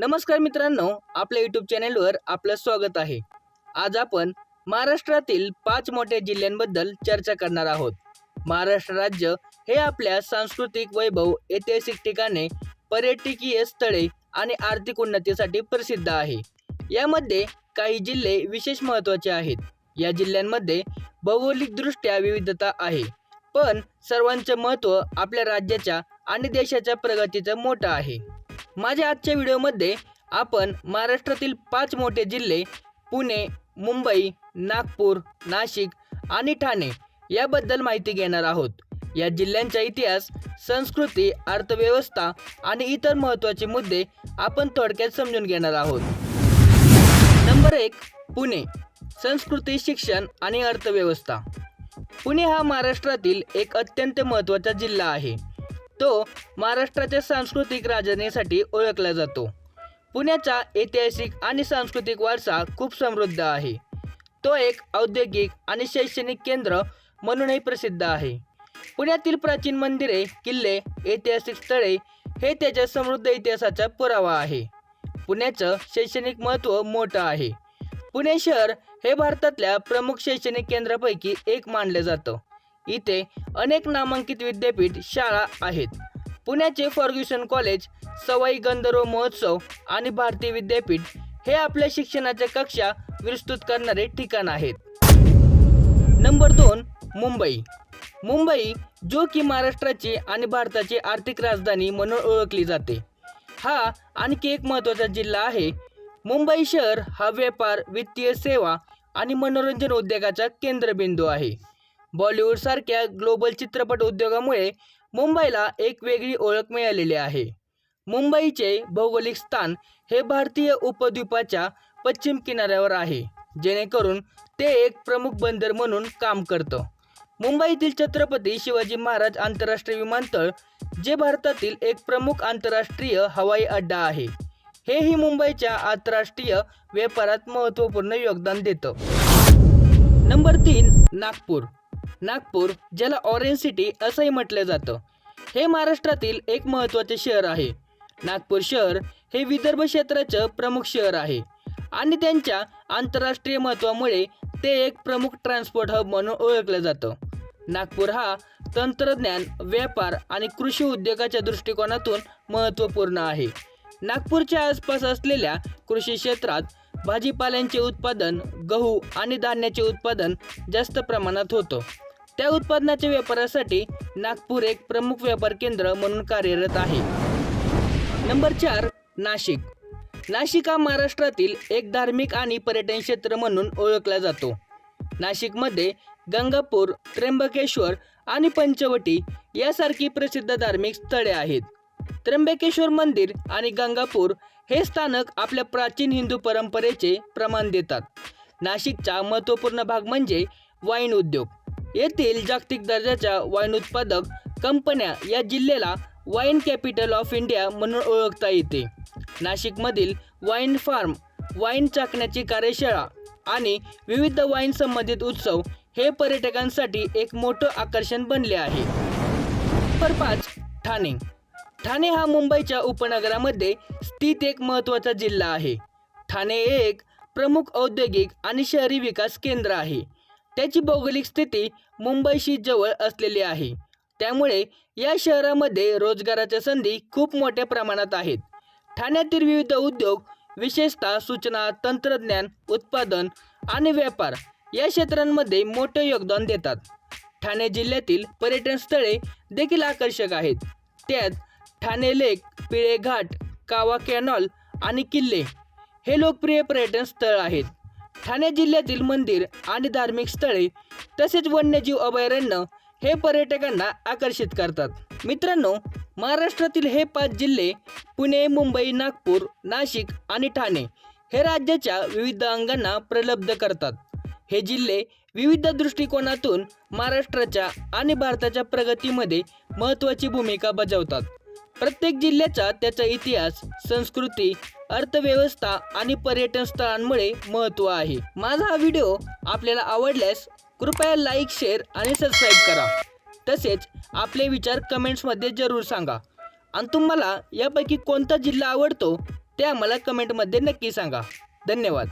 नमस्कार मित्रांनो आपल्या यूट्यूब चॅनेलवर आपलं स्वागत आहे. आज आपण महाराष्ट्रातील पाच मोठ्या जिल्ह्यांबद्दल चर्चा करणार आहोत. महाराष्ट्र राज्य हे आपल्या सांस्कृतिक वैभव ऐतिहासिक ठिकाणे पर्यटकीय स्थळे आणि आर्थिक उन्नतीसाठी प्रसिद्ध आहे. यामध्ये काही जिल्हे विशेष महत्त्वाचे आहेत. या जिल्ह्यांमध्ये भौगोलिकदृष्ट्या विविधता आहे पण सर्वांचं महत्त्व आपल्या राज्याच्या आणि देशाच्या प्रगतीचं मोठं आहे. माझ्या आजच्या व्हिडिओमध्ये आपण महाराष्ट्रातील पाच मोठे जिल्हे पुणे मुंबई नागपूर नाशिक आणि ठाणे याबद्दल माहिती घेणार आहोत. या जिल्ह्यांचा इतिहास संस्कृती अर्थव्यवस्था आणि इतर महत्त्वाचे मुद्दे आपण थोडक्यात समजून घेणार आहोत. नंबर एक पुणे संस्कृती शिक्षण आणि अर्थव्यवस्था. पुणे हा महाराष्ट्रातील एक अत्यंत महत्त्वाचा जिल्हा आहे. तो महाराष्ट्राच्या सांस्कृतिक राजधानीसाठी ओळखला जातो. पुण्याचा ऐतिहासिक आणि सांस्कृतिक वारसा खूप समृद्ध आहे. तो एक औद्योगिक आणि शैक्षणिक केंद्र म्हणूनही प्रसिद्ध आहे. पुण्यातील प्राचीन मंदिरे किल्ले ऐतिहासिक स्थळे हे त्याच्या समृद्ध इतिहासाचा पुरावा आहे. पुण्याचं शैक्षणिक महत्त्व मोठं आहे. पुणे शहर हे भारतातल्या प्रमुख शैक्षणिक केंद्रापैकी एक मानलं जातं. इथे अनेक नामांकित विद्यापीठ शाळा आहेत. पुण्याचे फर्ग्युसन कॉलेज सवाई गंधर्व महोत्सव आणि भारतीय विद्यापीठ हे आपल्या शिक्षणाच्या कक्षा विस्तृत करणारे ठिकाण आहेत. नंबर दोन मुंबई. मुंबई जो की महाराष्ट्राची आणि भारताची आर्थिक राजधानी म्हणून ओळखली जाते. हा आणखी एक महत्त्वाचा जिल्हा आहे. मुंबई शहर हा व्यापार वित्तीय सेवा आणि मनोरंजन उद्योगाचा केंद्रबिंदू आहे. बॉलिवूडसारख्या ग्लोबल चित्रपट उद्योगामुळे मुंबईला एक वेगळी ओळख मिळालेली आहे. मुंबईचे भौगोलिक स्थान हे भारतीय उपद्वीपाच्या पश्चिम किनाऱ्यावर आहे जेणेकरून ते एक प्रमुख बंदर म्हणून काम करतं. मुंबईतील छत्रपती शिवाजी महाराज आंतरराष्ट्रीय विमानतळ जे भारतातील एक प्रमुख आंतरराष्ट्रीय हवाई अड्डा आहे हेही मुंबईच्या आंतरराष्ट्रीय व्यापारात महत्त्वपूर्ण योगदान देतं. नंबर तीन नागपूर. नागपूर ज्याला ऑरेंज सिटी असंही म्हटलं जातं. हे महाराष्ट्रातील एक महत्त्वाचे शहर आहे. नागपूर शहर हे विदर्भ क्षेत्राचं प्रमुख शहर आहे. आणि त्यांच्या आंतरराष्ट्रीय महत्त्वामुळे ते एक प्रमुख ट्रान्सपोर्ट हब म्हणून ओळखलं जातं. नागपूर हा तंत्रज्ञान व्यापार आणि कृषी उद्योगाच्या दृष्टिकोनातून महत्त्वपूर्ण आहे. नागपूरच्या आसपास असलेल्या कृषी क्षेत्रात भाजीपाल्यांचे उत्पादन गहू आणि धान्याचे उत्पादन जास्त प्रमाणात होतं. त्या उत्पादनाच्या व्यापारासाठी नागपूर एक प्रमुख व्यापार केंद्र म्हणून कार्यरत आहे. नंबर चार नाशिक. नाशिक हा महाराष्ट्रातील एक धार्मिक आणि पर्यटन क्षेत्र म्हणून ओळखला जातो. नाशिकमध्ये गंगापूर त्र्यंबकेश्वर आणि पंचवटी यासारखी प्रसिद्ध धार्मिक स्थळे आहेत. त्र्यंबकेश्वर मंदिर आणि गंगापूर हे स्थानक आपल्या प्राचीन हिंदू परंपरेचे प्रमाण देतात. नाशिकचा महत्त्वपूर्ण भाग म्हणजे वाईन उद्योग. येथील जागतिक दर्जाच्या वाईन उत्पादक कंपन्या या जिल्ह्याला वाईन कॅपिटल ऑफ इंडिया म्हणून ओळखता येते. नाशिकमधील वाईन फार्म वाईन चाकण्याची कार्यशाळा आणि विविध वाईन संबंधित उत्सव हे पर्यटकांसाठी एक मोठं आकर्षण बनले आहे. नंबर पाच ठाणे. ठाणे हा मुंबईच्या उपनगरामध्ये स्थित एक महत्त्वाचा जिल्हा आहे. ठाणे हे एक प्रमुख औद्योगिक आणि शहरी विकास केंद्र आहे. त्याची भौगोलिक स्थिती मुंबईशी जवळ असलेली आहे. त्यामुळे या शहरामध्ये रोजगाराच्या संधी खूप मोठ्या प्रमाणात आहेत. ठाण्यातील विविध उद्योग विशेषतः सूचना तंत्रज्ञान उत्पादन आणि व्यापार या क्षेत्रांमध्ये मोठे योगदान देतात. ठाणे जिल्ह्यातील पर्यटन स्थळे देखील आकर्षक आहेत. त्यात ठाणे लेक पिळे घाट कावा कॅनॉल आणि किल्ले हे लोकप्रिय पर्यटन स्थळ आहेत. ठाणे जिल्ह्यातील मंदिर आणि धार्मिक स्थळे तसेच वन्यजीव अभयारण्य हे पर्यटकांना आकर्षित करतात. मित्रांनो महाराष्ट्रातील हे पाच जिल्हे पुणे मुंबई नागपूर नाशिक आणि ठाणे हे राज्याच्या विविध अंगांना प्रलब्ध करतात. हे जिल्हे विविध दृष्टिकोनातून महाराष्ट्राच्या आणि भारताच्या प्रगतीमध्ये महत्त्वाची भूमिका बजावतात. प्रत्येक जिल्ह्याचा त्याचा इतिहास संस्कृती अर्थव्यवस्था आणि पर्यटन स्थळांमुळे महत्त्व आहे. माझा हा व्हिडिओ आपल्याला आवडल्यास कृपया लाईक शेअर आणि सबस्क्राईब करा. तसेच आपले विचार कमेंट्समध्ये जरूर सांगा. आणि तुम्हाला यापैकी कोणता जिल्हा आवडतो ते आम्हाला कमेंटमध्ये नक्की सांगा. धन्यवाद.